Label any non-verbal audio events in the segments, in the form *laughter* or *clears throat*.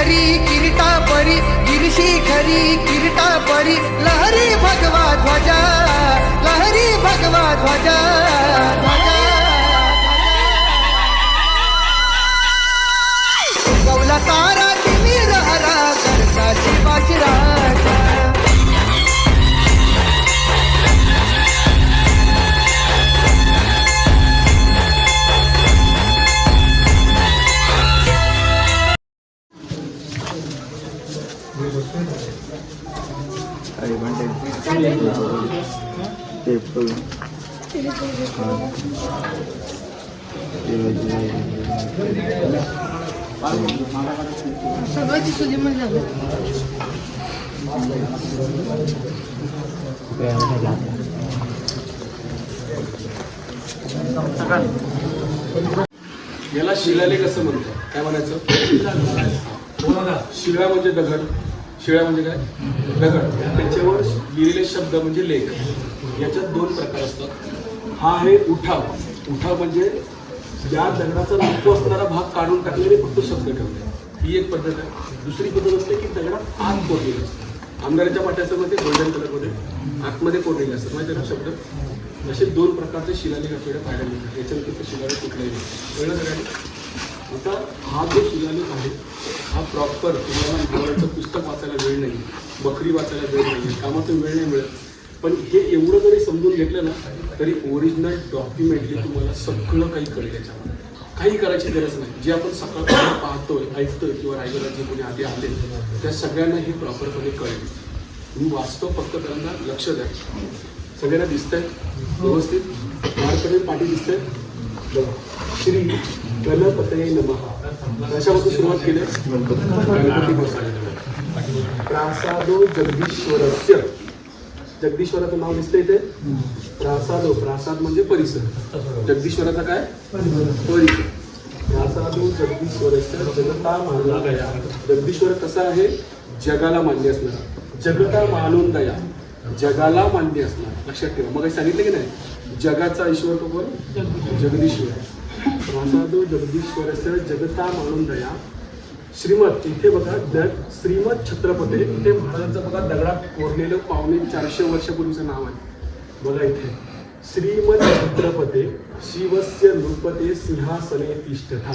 खरी किरीटा परी गिरशी खरी किरीटा परी लहरी भगवा ध्वजा लहरी भगवा ध्वजा ध्वजा गौला तारा तिमिर हरा करता शिवाशिरा सगळं सुधी म्हणजे झालं याला शिलालेख असं म्हणतो काय म्हणायचं? शिला म्हणजे दगड शिळा म्हणजे काय? दगड त्याच्यावर लिहिलेले शब्द म्हणजे लेख. याच्यात दोन प्रकार असतात. हा आहे उठाव. उठाव म्हणजे ज्या दगडाचा नको असणारा भाग काढून टाकलेले फक्त शब्द ठेवले ही एक पद्धत आहे. दुसरी पद्धत असते की दगडात आत कोरलेलं असतं आमदाराच्या पाट्याचं मध्ये गोल्डन कलरमध्ये. आतमध्ये कोरलेले असतात. माहिती आहे शब्द? असे दोन प्रकारचे शिलालेख आपल्याला पाहायला मिळतात. याच्यानंतर शिलालेख कुठलाही नाही. कळलं सगळ्यांनी आता हा जो शिलालेख आहे हा प्रॉपर तुम्हाला महाराजांचं पुस्तक वाचायला वेळ नाही बकरी वाचायला वेळ नाही कामातून वेळ नाही मिळत. पण हे एवढं जरी समजून घेतलं ना तरी ओरिजिनल डॉक्युमेंटली तुम्हाला सगळं काही कळेल याच्यामध्ये. काही करायची गरज नाही. जे आपण सकाळपासून पाहतोय ऐकतोय किंवा रायगडात जे कोणी आधी आले त्या सगळ्यांना हे प्रॉपरपणे कळेल. मी वाचतो फक्त त्यांना लक्ष द्या. सगळ्यांना दिसतंय? व्यवस्थित? मार्कडे पाठी दिसतंय? श्री गणपतये नमः. कशापासून सुरुवात केली? गणपतीपासून प्रासादो जगदीश्वरस्य. जगदीश्वराचं नाव दिसतंय इथे? प्रासादो. प्रासाद म्हणजे परिसर. जगदीश्वराचा काय? परिसर. प्रासादो जगदीश्वरस्य जगता मानला गया जगदीश्वर कसा आहे? जगाला मान्य असणारा. जगता मानून दया जगाला मान्य असणार. लक्षात ठेवा. मग सांगितलं की नाही? जगाचा ईश्वर तो कोण? जगदीश्वर. प्रासादो जगदीश्वरस्य जगता म्हणून दया श्रीमत इथे बघा द श्रीमत छत्रपती. इथे महाराजांचं बघा दगडात कोरलेलं पावणे चारशे वर्षापूर्वीचं नाव आहे. बघा इथे. श्रीमत छत्रपते शिवस्य नृपते सिंहासने तिष्ठता.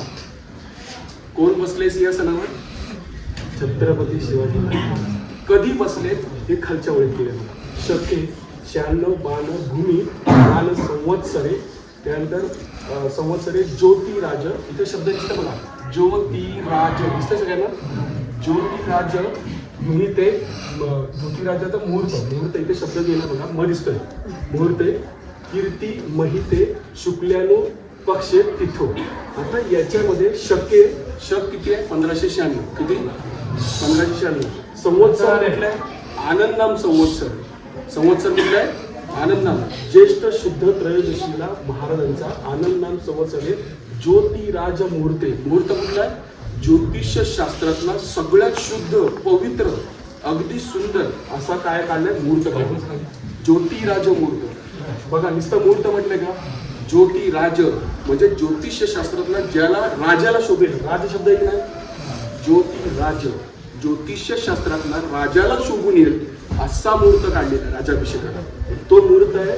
कोण बसले सिंहासनावर? छत्रपती शिवाजी कधी बसलेत हे खालच्या ओळीत केले बघा शके शहाण्णव बाण भूमी बाण संवत्सरे त्यानंतर अं, संवत्सरे ज्योतिराज इथे शब्द दिसतं बघा. ज्योतिराज दिसतंय सगळ्यांना. ज्योतिराज मुहिते म- ज्योतिराजाचा मुहूर्त मुहूर्त इथे शब्द गेला बघा. म दिसतोय. मुहूर्ते कीर्ती महिते शुक्ल्यानु पक्षे तिथो. आता याच्यामध्ये शके शक किती आहे? पंधराशे शहाण्णव. किती? पंधराशे शहाण्णव. संवत्सर म्हटलंय आहे? संवत्सर. संवत्सर म्हटलंय आनंदनाम ज्येष्ठ शुद्ध त्रयोदशीला महाराजांचा आनंदनाम संवत्सर ज्योतिराज मुहूर्ते मुहूर्त कुठला आहे? ज्योतिष शास्त्रातला सगळ्यात शुद्ध पवित्र अगदी सुंदर असा काय काढलाय? मुहूर्त काढून ज्योतिराज मुहूर्त बघा नुसतं मुहूर्त म्हटलंय का? ज्योतिराज म्हणजे ज्योतिष शास्त्रातला ज्याला राजाला शोभेल. राज शब्द एक नाही? ज्योतिराज. ज्योतिष शास्त्रातला राजाला शोभून येईल. असा मुहूर्त काढलेला आहे राजाभिषेकाला तो मुहूर्त आहे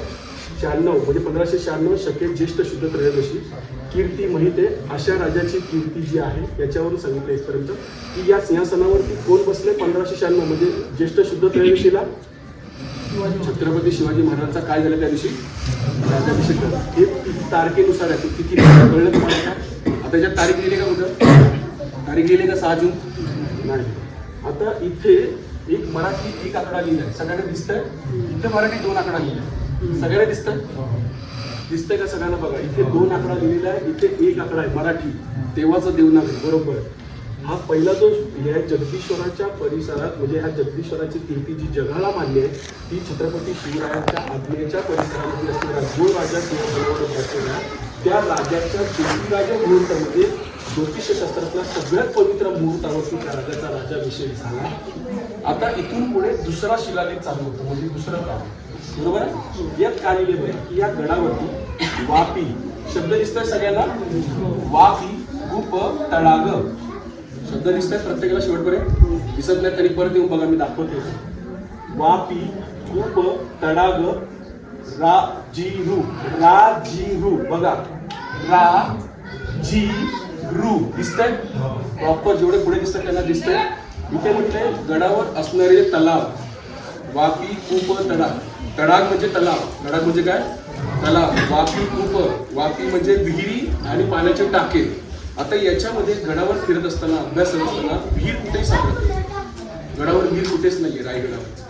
शहाण्णव म्हणजे पंधराशे शहाण्णव शके ज्येष्ठ शुद्ध त्रयोदशी. कीर्ती महिते अशा राजाची कीर्ती जी आहे याच्यावरून सांगितलं इथपर्यंत की या सिंहासनावरती कोण बसले? पंधराशे शहाण्णव म्हणजे ज्येष्ठ शुद्ध त्रयोदशीला? छत्रपती शिवाजी महाराजांचा काय झालं त्या दिवशी. राजाभिषेक झाला. हे तारखेनुसार आहे. किती कळलं तुम्हाला का? आता ज्या तारीख लिहिले का उद्या? तारीख लिहिले का सहा जून? नाही. आता इथे एक मराठी एक आकडा लिहिलाय. सगळ्यांना दिसतंय? इथे मराठी दोन आकडा लिहिलाय. सगळ्यांना दिसतंय? दिसतंय का सगळ्यांना बघा. इथे दोन आकडा लिहिलेला आहे इथे एक आकडा आहे मराठी. तेव्हाचा देवनागरी बरोबर. हा पहिला जो या जगदीश्वराच्या परिसरात म्हणजे ह्या जगदीश्वराची कीर्ती जी जगाला मान्य आहे ती छत्रपती शिवरायांच्या आज्ञेच्या परिसरामध्ये असणारा जो राजा किंवा बसलेला त्या राजाच्या ज्योतिराजा मुहूर्तामध्ये म्हणजे ज्योतिषशास्त्रातला सगळ्यात पवित्र मुहूर्तावरती त्या राजाचा राज्याभिषेक झाला. आता इथून पुढे दुसरा शिलालेख चालू होतो म्हणजे दुसरं काम. बरोबर आहे? यात काय लिहिले की या गडावरती वापी शब्द दिसतोय सगळ्यांना? वापी गुप तळाग. शब्द दिसतोय प्रत्येकाला शेवटपर्यंत? दिसत नाही तरी परत येऊन बघा मी दाखवते वापी गुप तडाग रा जी रू रा जी रू बघा. रा जी रू दिसतंय. प्रॉपर जेवढे पुढे दिसतात त्यांना दिसतंय. इथे म्हटलंय गडावर असणारे तलाव. वापी कूप तडाग. तडाग म्हणजे तलाव. तडाग म्हणजे काय? तलाव. वापी कूप. वापी म्हणजे विहिरी आणि पाण्याचे टाके. आता याच्यामध्ये गडावर फिरत असताना अभ्यास करत असताना विहीर कुठेही सापडत नाही. गडावर विहीर कुठेच नाहीये रायगडावर.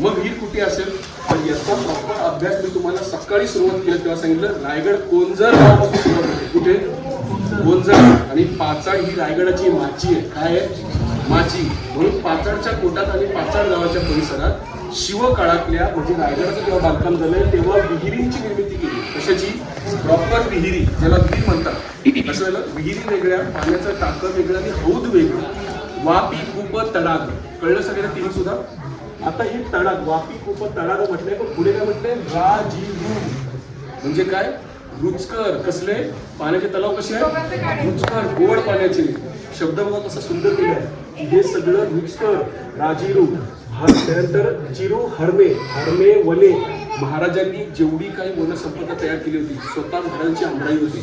मग विहीर कुठे असेल? तर याचा प्रॉपर अभ्यास मी तुम्हाला सकाळी सुरुवात केली तेव्हा सांगितलं रायगड कोंजर गावापासून सुरुवात होते. कुठे? गोंजळ आणि पाचाड ही रायगडाची माची आहे. काय आहे? माची. म्हणून पाचाडच्या कोटात आणि पाचाड गावाच्या परिसरात शिवकाळातल्या म्हणजे रायगडाचं जेव्हा बांधकाम झालंय तेव्हा विहिरींची निर्मिती केली. कशाची? प्रॉपर विहिरी ज्याला विहीर म्हणतात. कसं झालं? विहिरी वेगळ्या पाण्याचं टाकं वेगळं आणि हौद वेगळं. वापी खूप तडाग. कळलं सगळं तिने सुद्धा? आता हे तडाग वापी खूप तडाग म्हटलंय पण पुढे काय म्हटलंय? राजीव. म्हणजे काय? रुचकर कसले? पाण्याचे तलाव कसे आहे रुचकर गोड पाण्याचे. शब्द बघा कसा सुंदर केला आहे. हे सगळं रुचकर राजीरू त्यानंतर चिरू हरमे हरमे वने महाराजांनी जेवढी काही वनसंपदा तयार केली होती स्वतः महाराजांची आमराई होती.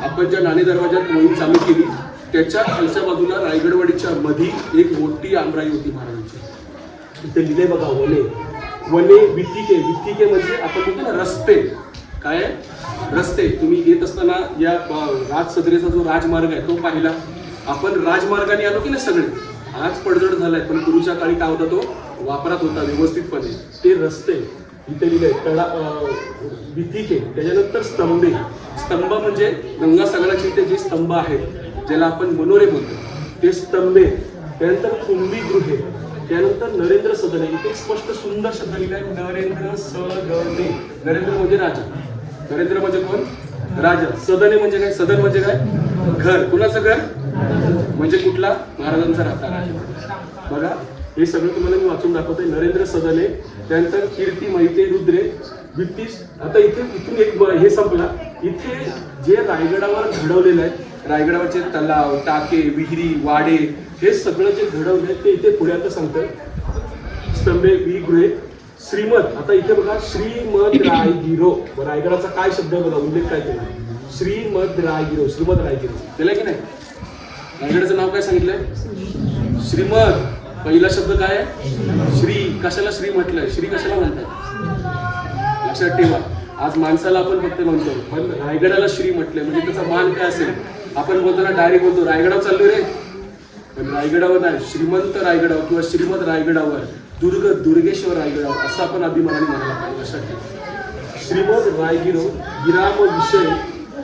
आपण ज्या नाणे दरवाजात मोहीम चालू केली त्याच्या खालच्या बाजूला रायगडवाडीच्या मधी एक मोठी आमराई होती महाराजांची. इथे लिहिले बघा वने वने विथिके विथिके म्हणजे आपण म्हणतो ना रस्ते. काय? रस्ते तुम्ही येत असताना या राज सदरेचा जो राजमार्ग आहे तो पाहिला. आपण राजमार्गाने आलो की नाही सगळे? आज पडझड झालाय पण पूर्वीच्या काळी काय होता तो? वापरात होता व्यवस्थितपणे. ते रस्ते इथे लिहिले तळा अ, विथिके त्याच्यानंतर स्तंभे. स्तंभ म्हणजे गंगा सागराचे इथे जे स्तंभ आहेत ज्याला आपण मनोरे बोलतो ते स्तंभे. त्यानंतर कुंभी गृहे त्यानंतर नरेंद्र सदने इथे स्पष्ट सुंदर शब्द लिहिलाय नरेंद्र सदने. नरेंद्र म्हणजे राजा. नरेंद्र म्हणजे कोण? राजा. सदने म्हणजे काय? सदन म्हणजे काय? घर. कुणाचं घर? म्हणजे कुठला? महाराजांचा राहता राजा. बघा हे सगळं तुम्हाला मी वाचून दाखवतोय. नरेंद्र सदने त्यानंतर कीर्ती मैते रुद्रे ब्रिटिश. आता इथे इथून एक ब- हे संपला. इथे जे रायगडावर घडवलेलं आहे रायगडावरचे तलाव टाके विहिरी वाडे हे सगळं जे घडवलंय ते इथे पुण्यात सांगतं स्तंभे विगृहे श्रीमद आता इथे बघा श्रीमद *clears throat* रायगिरो. रायगडाचा काय शब्द आहे बघा उल्लेख काय केला? श्रीमद रायगिरो श्रीमद रायगिरो. केलं की नाही? रायगडाचं नाव काय सांगितलंय? श्रीमद. पहिला शब्द काय आहे? श्री. कशाला श्री म्हटलंय? श्री कशाला म्हणतात? लक्षात ठेवा. आज माणसाला आपण फक्त म्हणतो पण रायगडाला श्री म्हटलंय म्हणजे त्याचा मान काय असेल? आपण बोलताना डायरेक्ट बोलतो रायगडावर चाललो रे. पण रायगडावर नाही श्रीमंत रायगडावर किंवा श्रीमंत रायगडावर. दुर्ग दुर्गेश्वर रायगडावर असं आपण अभिमानाने म्हणायला पाहिजे लक्षात श्रीमद रायगिरो विराम विषय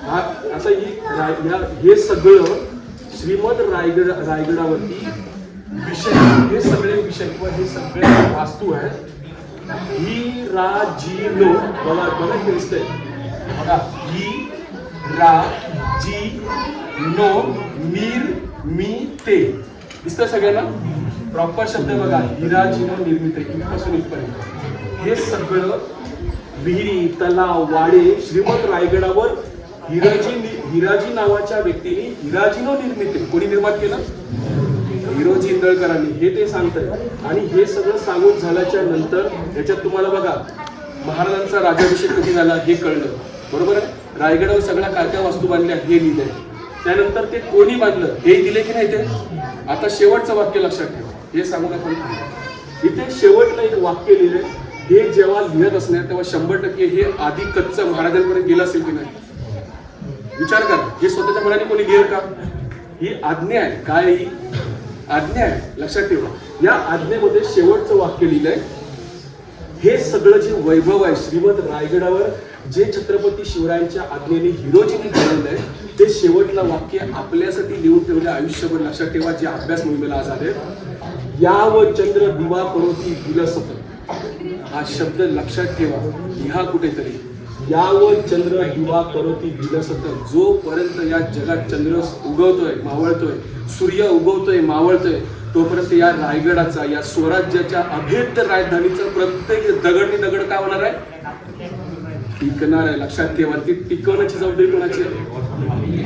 हा आता ही राय- या हे सगळं श्रीमद रायगड रायगडावरती विषय हे सगळे विषय किंवा हे सगळे वास्तू आहेत. ही रा जी नो बघा बघा हे दिसतंय. बघा ही रा जी नो मीर मी ते. दिसतंय सगळ्यांना? प्रॉपर शब्द बघा हिरा जिनो निर्मित इथपासून इथपर्यंत. हे सगळं विहिरी तलाव वाडे श्रीमंत रायगडावर हिराजी हिराजी नावाच्या व्यक्तीने हिराजीनो निर्मित कोणी निर्माण केलं? हिरोजी इंदळकरांनी. हे ते सांगतात आणि हे सगळं सांगून झाल्याच्यानंतर याच्यात तुम्हाला बघा महाराजांचा राजाभिषेक कधी झाला हे कळलं. बरोबर आहे? रायगडावर सगळ्या काय काय वस्तू बांधल्या हे लिहिलंय. त्यानंतर ते कोणी बांधलं? हे दिले की नाही ते? आता शेवटचं वाक्य लक्षात ठेवा. हे सांगून आपण इथे शेवटला एक वाक्य लिहिलंय. हे जेव्हा लिहित असणार तेव्हा शंभर टक्के हे आधी कच्चं महाराजांपर्यंत गेलं असेल की नाही? विचार करा. हे स्वतःच्या मनाने कोणी लिहिल का? ही आज्ञा आहे. काय ही? आज्ञा आहे. लक्षात ठेवा. या आज्ञेमध्ये शेवटचं वाक्य लिहिलंय. हे सगळं जे वैभव आहे श्रीमद रायगडावर जे छत्रपती शिवरायांच्या आज्ञेने हिरोजीने ठेवलेलं आहे ते शेवटला वाक्य आपल्यासाठी लिहून ठेवलं आयुष्यभर लक्षात ठेवा जे अभ्यास मोहिमेला आज आले व चंद्र दिवा परोती विलसत हा शब्द लक्षात ठेवा लिहा कुठेतरी. या व चंद्र दिवा परोती विलसत जोपर्यंत या जगात चंद्र उगवतोय मावळतोय सूर्य उगवतोय मावळतोय तोपर्यंत या रायगडाचा या स्वराज्याच्या अभेद्य राजधानीचा प्रत्येक दगडनी दगड काय होणार आहे? टिकणार आहे. लक्षात ठेवा ती टिकवण्याची जबाबदारी कोणाची आहे?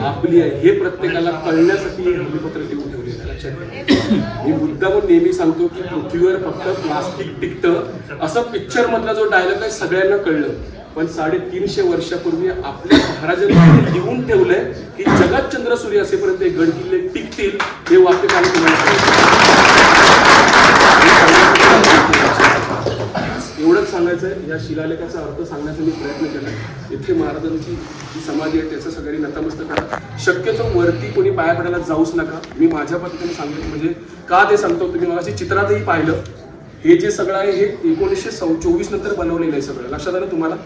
आपली आहे. हे प्रत्येकाला कळण्यासाठी हे हमीपत्र देऊन ठेवलेलं लक्षात मी मुद्दामून नेहमी सांगतो की पृथ्वीवर फक्त प्लास्टिक टिकतं. असं पिक्चर मधला जो डायलॉग आहे सगळ्यांना कळलं. पण साडेतीनशे वर्षापूर्वी आपल्या महाराजांनी लिहून ठेवलंय की जगात चंद्र सूर्य असेपर्यंत गड किल्ले टिकतील हे वाक्य काय तुम्हाला सांगायचं आहे या शिलालेखाचा अर्थ सांगण्याचा मी प्रयत्न केला इथे महाराजांची जी समाधी आहे त्याचं सगळ्यांनी नतमस्तक करा. शक्यतो वरती कोणी पाया पडायला जाऊच नका. मी माझ्या पद्धतीने सांगतो म्हणजे का ते सांगतो? तुम्ही मला चित्रातही पाहिलं. हे जे सगळं आहे हे एकोणीसशे सौ चोवीस नंतर बनवलेलं आहे सगळं. लक्षात आलं तुम्हाला?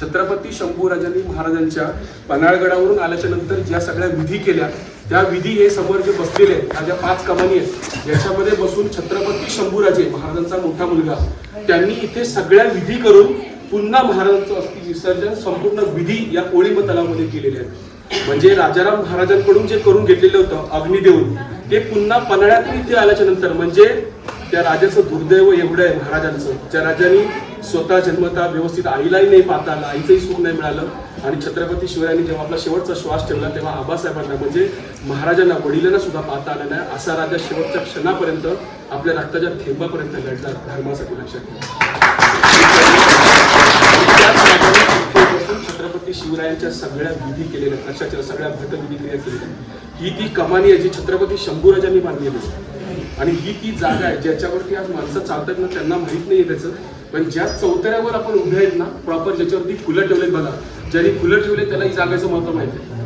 छत्रपती शंभूराजांनी महाराजांच्या पन्हाळगडावरून आल्याच्यानंतर ज्या सगळ्या विधी केल्या त्या विधी हे समोर जे बसलेले आहेत ज्या पाच कमानी आहेत याच्यामध्ये बसून छत्रपती शंभूराजे महाराजांचा मोठा मुलगा त्यांनी इथे सगळ्या विधी करून पुन्हा महाराजांचं अस्थि विसर्जन संपूर्ण विधी या कोळीब तलावामध्ये केलेले आहेत. म्हणजे राजाराम महाराजांकडून जे करून घेतलेलं होतं अग्निदेऊन ते पुन्हा पन्हाळ्यातून इथे आल्याच्यानंतर म्हणजे त्या राजाचं दुर्दैव एवढं आहे महाराजांचं. ज्या राजांनी स्वतः जन्मता व्यवस्थित आईलाही नाही पाहता आलं आईचंही सुख नाही मिळालं. आणि छत्रपती शिवरायांनी जेव्हा आपला शेवटचा श्वास ठेवला तेव्हा आबासाहेबांना म्हणजे महाराजांना वडिलांना सुद्धा पाहता आलं नाही. असा राजा शेवटच्या क्षणापर्यंत आपल्या रक्ताच्या थेंबापर्यंत लढला धर्मासाठी लक्षात घ्या छत्रपती शिवरायांच्या सगळ्या विधी केलेल्या कशाच्या सगळ्या भट सगळ्या क्रिया केलेल्या ही ती कमानी आहे जी छत्रपती शंभूराजांनी बांधलेली आणि ही ती जागा आहे ज्याच्यावरती आज माणसं चालतात ना त्यांना माहीत नाही त्याचं. पण ज्या चौतऱ्यावर आपण उभे आहेत ना प्रॉपर ज्याच्यावरती फुलं ठेवलेत बघा ज्यांनी फुलं ठेवले त्याला ही जागेचं महत्त्व माहिती आहे.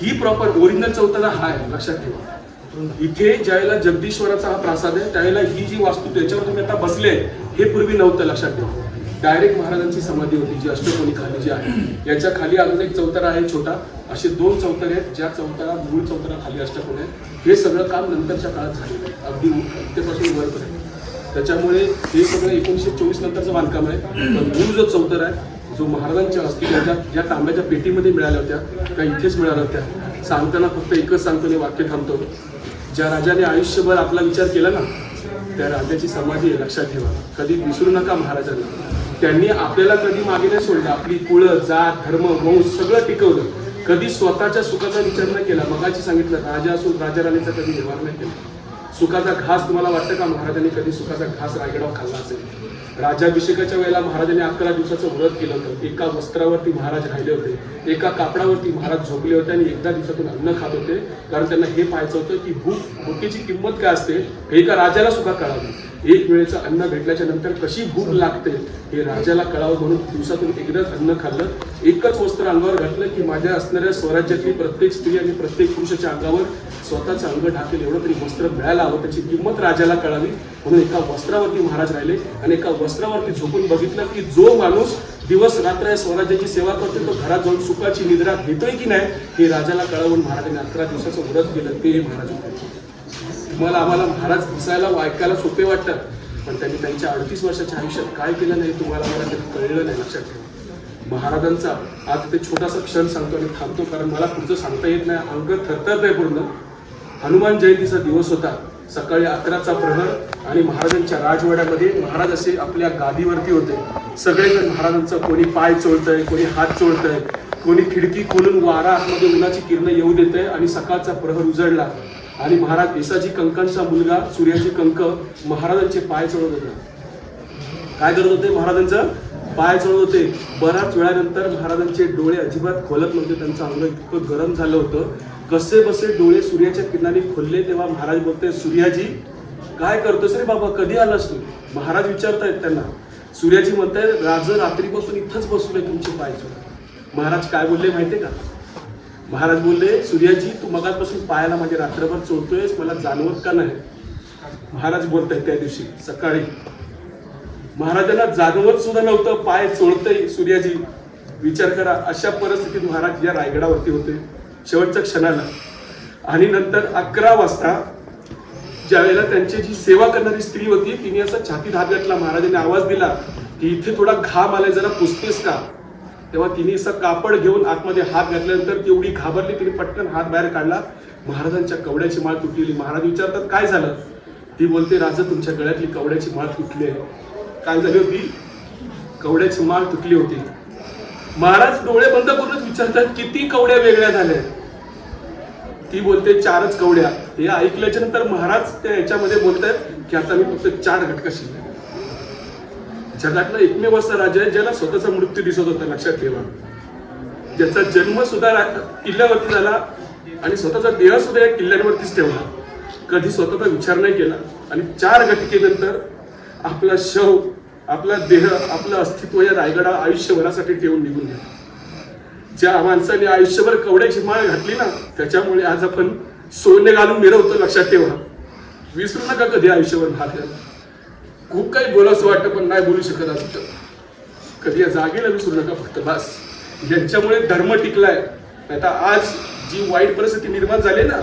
ही प्रॉपर ओरिजिनल चौतरा हा आहे लक्षात ठेवा. इथे ज्यावेळेला जगदीश्वराचा हा प्रासाद आहे त्यावेळेला ही जी वास्तू त्याच्यावर तुम्ही आता बसले हे पूर्वी नव्हतं लक्षात ठेवा. डायरेक्ट महाराजांची समाधी होती जी अष्टकोनी खाली जी आहे. याच्या खाली अजून एक चौतारा आहे छोटा. असे दोन चौतारे आहेत ज्या चौतारा मूळ चौतारा खाली अष्टकोन आहे हे सगळं काम नंतरच्या काळात झालेलं आहे. अगदी तेपासून वरपर्यंत. त्याच्यामुळे हे सगळं एकोणीसशे चोवीस नंतरचं बांधकाम आहे. पण मूळ जो चौतर आहे जो महाराजांच्या असतील ज्या ज्या तांब्याच्या पेटीमध्ये मिळाल्या होत्या त्या इथेच मिळाल्या होत्या. सांगताना फक्त एकच सांगतो आणि वाक्य थांबतो. ज्या राजाने आयुष्यभर आपला विचार केला ना त्या राजाची समाधी आहे लक्षात ठेवा. कधी विसरू नका महाराजांना. त्यांनी आपल्याला कधी मागे नाही सोडलं. आपली कुळं जात धर्म वंश सगळं टिकवलं. कधी स्वतःच्या सुखाचा विचार नाही केला. मगाची सांगितलं राजा असून राजा राणीचा कधी व्यवहार नाही केला. सुखाचा घास तुम्हाला वाटतं का? महाराजांनी कधी सुखाचा घास रायगडावर खाल्ला असेल? राजाभिषेकाच्या वेळेला महाराजांनी अकरा दिवसाचं व्रत केलं होतं. एका वस्त्रावरती महाराज राहिले होते. एका कापडावरती महाराज झोपले होते आणि एकदा दिवसातून अन्न खात होते. कारण त्यांना हे पाहायचं होतं की भूक भुकेची किंमत काय असते? हे एका राजाला सुद्धा कळावी एक वेळेचं अन्न भेटल्याच्या नंतर कशी भूक लागते हे राजाला कळावं म्हणून दिवसातून एकदाच अन्न खाल्लं एकच वस्त्र अंगावर घातलं की माझ्या असणाऱ्या स्वराज्यातली प्रत्येक स्त्री आणि प्रत्येक पुरुषाच्या अंगावर स्वतःचं अंग ढाकेल एवढं तरी वस्त्र मिळायला हवं त्याची किंमत राजाला कळावी म्हणून एका वस्त्रावरती महाराज राहिले आणि एका वस्त्रावरती झोपून बघितलं की जो माणूस दिवस रात्र या स्वराज्याची सेवा करतो तो घरात जाऊन सुखाची निद्रा घेतोय की नाही हे राजाला कळवून महाराजांनी अकरा दिवसाचं व्रत केलं ते महाराज होते. तुम्हाला आम्हाला महाराज दिसायला व ऐकायला सोपे वाटतात. पण त्यांनी त्यांच्या अडतीस वर्षाच्या आयुष्यात काय केलं नाही तुम्हाला मला कधी कळलं नाही लक्षात ठेवा. महाराजांचा आज ते छोटासा क्षण सांगतो आणि थांबतो कारण मला पुढचं सांगता येत नाही. अंग थरथरत नाही पूर्ण. हनुमान जयंतीचा दिवस होता. सकाळी अकराचा प्रहर आणि महाराजांच्या राजवाड्यामध्ये महाराज असे आपल्या गादीवरती होते. सगळेजण महाराजांचं कोणी पाय चोळतंय कोणी हात चोळतंय कोणी खिडकी खोलून वारा आतमध्ये उन्हाची किरणं येऊ देत आहे आणि सकाळचा प्रहर उजळला. आणि महाराज देसाजी कंकांचा मुलगा सूर्याची कंक महाराजांचे पाय चढवत होता. काय करत होते महाराजांचं? पाय चढवत होते. बऱ्याच वेळानंतर महाराजांचे डोळे अजिबात खोलत नव्हते. त्यांचं अंग इतकं गरम झालं होतं. कसे बसे डोळे सूर्याच्या किरणाने खोलले तेव्हा महाराज बोलते सूर्याजी काय करतोस रे बाबा? कधी आलास तू? महाराज विचारतायत त्यांना. सूर्याजी म्हणताय राज रात्रीपासून इथंच बसलोय तुमचे पाय चढ महाराज काय बोलले माहितीये का? महाराज बोलले सूर्याजी तू मगापासून पायाला माझे रात्रभर चोळतोयस मला जाणवत का नाही? महाराज बोलतायत त्या दिवशी सकाळी. महाराजांना जाणवत सुद्धा नव्हतं पाय चोळतय सूर्याजी. विचार करा अशा परिस्थितीत महाराज या रायगडावरती होते शेवटच्या क्षणाला. आणि नंतर अकरा वाजता ज्यावेळेला त्यांची जी सेवा करणारी स्त्री होती तिने असा छातीत हात घातला. महाराजांनी आवाज दिला की इथे थोडा घाम आलाय जरा पुसतेस का? तेव्हा तिने असं कापड घेऊन आतमध्ये हात घातल्यानंतर तेवढी एवढी घाबरली तिने पटकन हात बाहेर काढला. महाराजांच्या कवड्याची माळ तुटलेली. महाराज विचारतात काय झालं? ती बोलते राजा तुमच्या गळ्यातली कवड्याची माळ तुटली आहे. काय झाली होती? कवड्याची माळ तुटली होती. महाराज डोळे बंद करूनच विचारतात किती कवड्या वेगळ्या झाल्या? ती बोलते चारच कवड्या. हे ऐकल्याच्या नंतर महाराज त्या याच्यामध्ये बोलतायत की आता मी फक्त चार घटका शिकले जगातलं एकमेव असं राजा आहे ज्याला स्वतःचा मृत्यू दिसत होता लक्षात ठेवा. ज्याचा जन्म सुद्धा किल्ल्यावरती झाला आणि स्वतःचा देह सुद्धा या किल्ल्यांवरतीच ठेवला. कधी स्वतःचा विचार नाही केला. आणि चार घटकेनंतर आपला शव आपला देह आपलं अस्तित्व या रायगडा आयुष्यभरासाठी ठेवून निघून गेला. ज्या माणसाने आयुष्यभर कवड्याची माळ घातली ना त्याच्यामुळे आज आपण सोने घालून मिरवतो लक्षात ठेवा. विसरू नका कधी आयुष्यभर भाग घ्यायला. खूप काही बोलावंसं वाटतं पण नाही बोलू शकत असतं कधी या जागेला विसरू नका फक्त बस. यांच्यामुळे धर्म टिकलाय. आता आज जी वाईट परिस्थिती निर्माण झाली ना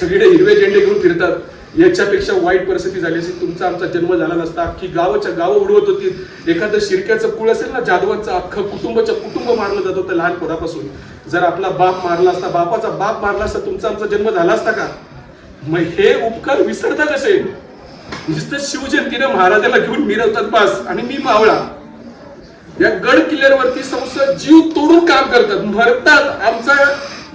सगळीकडे हिरवे झेंडे घेऊन फिरतात. याच्यापेक्षा वाईट परिस्थिती झाली असेल तुमचा आमचा जन्म झाला नसता. अख्खी गावाच्या गावं उडवत होती. एखादं शिरक्याचं कुळ असेल ना जाधवांचं अख्खं कुटुंबाचं कुटुंब मारलं जात होतं लहान पोरापासून. जर आपला बाप मारला असता बापाचा बाप मारला असता तुमचा आमचा जन्म झाला असता का? मग हे उपकार विसरता कसे? नुसतं शिवजयंतीनं महाराजाला घेऊन मिरवतात बस आणि मी मावळा. या गड किल्ल्यावरती संसद जीव तोडून काम करतात मरतात. आमचा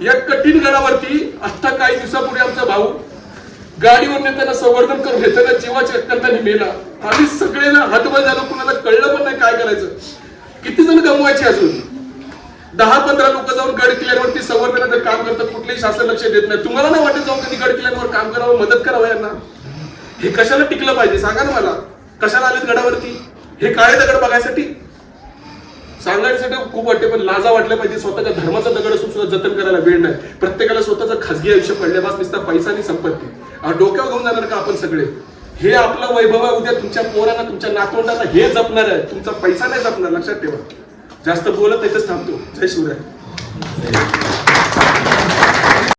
या कठीण गडावरती आता काही दिवसापूर्वी आमचा भाऊ गाडीवर नेताना संवर्धन करून घेताना जीवाच्या अत्यंताने मेला आम्ही सगळेला हातबल झालो कुणाला कळलं पण नाही काय करायचं. किती जण गमवायचे अजून? दहा पंधरा लोक जाऊन गड किल्ल्यावरती संवर्धनाचं काम करतात कुठलेही शासन लक्ष देत नाही. तुम्हाला नाही वाटत जाऊन कधी गड किल्ल्यांवर काम करावं मदत करावं यांना? हे कशाला टिकलं पाहिजे? सांगा ना मला. कशाला आलेत गडावरती? हे काळे दगड बघायसाठी? सांगायसाठी खूप वाटते पण लाजा वाटल्या पाहिजे. स्वतःच्या धर्माचा दगड असून सुद्धा जतन करायला वेळ नाही. प्रत्येकाला स्वतःचं खासगी आयुष्य पडल्यापास नुसता पैसा आणि संपत्ती. डोक्यावर घेऊन जाणार का आपण सगळे? हे आपलं वैभव आहे उद्या तुमच्या पोरांना तुमच्या नातवंडांना हे जपणार आहे. तुमचा पैसा नाही जपणार लक्षात ठेवा. जास्त बोलत इथंच थांबतो. जय शिवराय.